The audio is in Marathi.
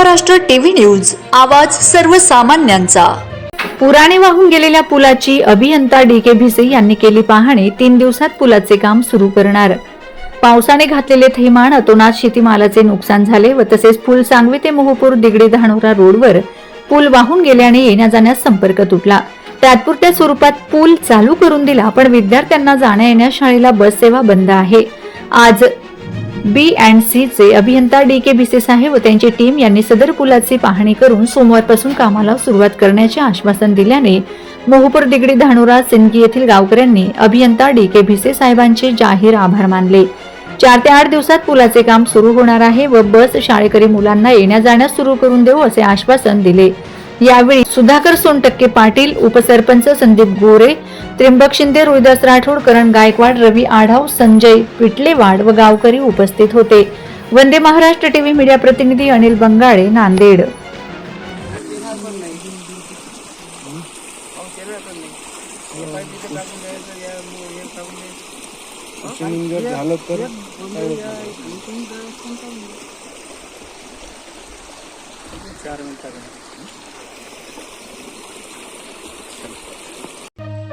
महाराष्ट्र टीव्ही न्यूज आवाज सर्वसामान्यांचा. पुराने वाहून गेलेल्या पुलाची अभियंता डी के भिसे यांनी केली पाहणी. तीन दिवसात पुलाचे काम सुरू करणार. पावसाने घातलेले थैमान अतोनात शेतीमालाचे नुकसान झाले व तसेच पूल सांगवी ते मोहपूर दिगडी धानोरा रोडवर पूल वाहून गेल्याने येण्या जाण्यास संपर्क तुटला. तात्पुरत्या स्वरूपात पूल चालू करून दिला पण विद्यार्थ्यांना जाण्या येण्या शाळेला बस सेवा बंद आहे. आज बी अँड सी चे अभियंता डी के भिसे साहेब व त्यांची टीम यांनी सदर पुलाची पाहणी करून सोमवारपासून कामाला सुरुवात करण्याचे आश्वासन दिल्याने मोहपूर दिगडी धानोरा सिंदगी येथील गावकऱ्यांनी अभियंता डी के भिसे साहेबांचे जाहीर आभार मानले. चार ते आठ दिवसात पुलाचे काम सुरू होणार आहे व बस शाळेकरी मुलांना येण्या जाण्यास सुरू करून देऊ असे आश्वासन दिले. यावेळी सुधाकर सोनटक्के पाटील उपसरपंच संदीप गोरे त्र्यंबक शिंदे रोहिदास राठोड करण गायकवाड रवी आढाव संजय पिटलेवाड व गावकरी उपस्थित होते. वंदे महाराष्ट्र टीव्ही मीडिया प्रतिनिधी अनिल बंगाळे नांदेड. झालं तर चार मिनिटात